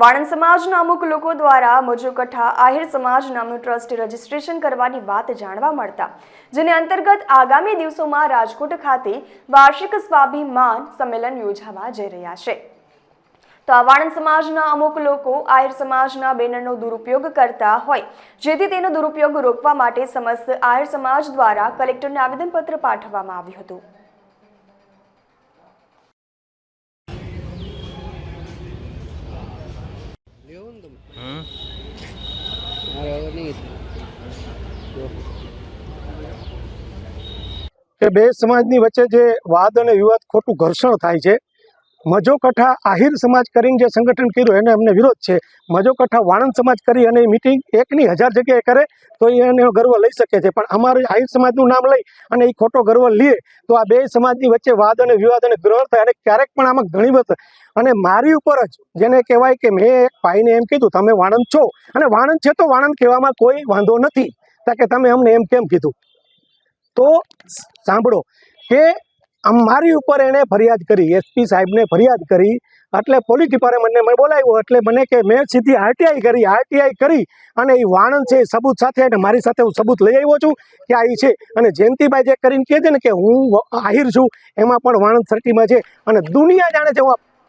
વાણંદ સમાજના અમુક લોકો દ્વારા મજુકઠા આહિર સમાજ નામનું ટ્રસ્ટ રજીસ્ટ્રેશન કરવાની વાત જાણવા મળતા, જેને અંતર્ગત આગામી દિવસોમાં રાજકોટ ખાતે વાર્ષિક સ્વાભિમાન સંમેલન યોજાવા જઈ રહ્યા છે. તો આ વાણંદ સમાજના અમુક લોકો આહિર સમાજના બેનરનો દુરુપયોગ કરતા હોય, જેથી તેનો દુરુપયોગ રોકવા માટે સમસ્ત આહિર સમાજ દ્વારા કલેક્ટરને આવેદનપત્ર પાઠવવામાં આવ્યું હતું લેવો ને તમે હમ મારે હવે નહીં જો. કે બે સમાજની વચ્ચે જે વાદ અને વિવાદ ખોટું ઘર્ષણ થાય છે મજો કઠા આહિર સમાજ કરીને જે સંગઠન કર્યું, એને અમને વિરોધ છે. મજો કઠા વાણંદ સમાજ કરી અને મિટિંગ એકની હજાર જગ્યાએ કરે, તો એ એને ગર્વ લઈ શકે છે. પણ અમારે આહિર સમાજનું નામ લઈ અને એ ખોટો ગર્વ લે, તો આ બે સમાજની વચ્ચે વાદ અને વિવાદ અને ગ્રહણ થાય અને ક્યારેક પણ આમાં ઘણી વખત અને મારી ઉપર જ જેને કહેવાય કે મેં એક ભાઈને એમ કીધું, તમે વાણંદ છો. અને વાણંદ છે તો વાણંદ કહેવામાં કોઈ વાંધો નથી. કારણ કે તમે અમને એમ કેમ કીધું? તો સાંભળો કે આમ મારી ઉપર એણે ફરિયાદ કરી એસપી સાહેબને ફરિયાદ કરી, એટલે પોલીસ ડિપાર્ટમેન્ટને મેં બોલાવ્યો, એટલે મને કે મેં સીધી આરટીઆઈ કરી આરટીઆઈ કરી, અને એ વાણંદ છે સબૂત સાથે, અને મારી સાથે હું સબૂત લઈ આવ્યો છું કે આ છે. અને જયંતિભાઈ જે કરીને કહે છે ને કે હું આહિર છું, એમાં પણ વાણંદ સર્ટીમાં છે. અને દુનિયા જાણે છે, હું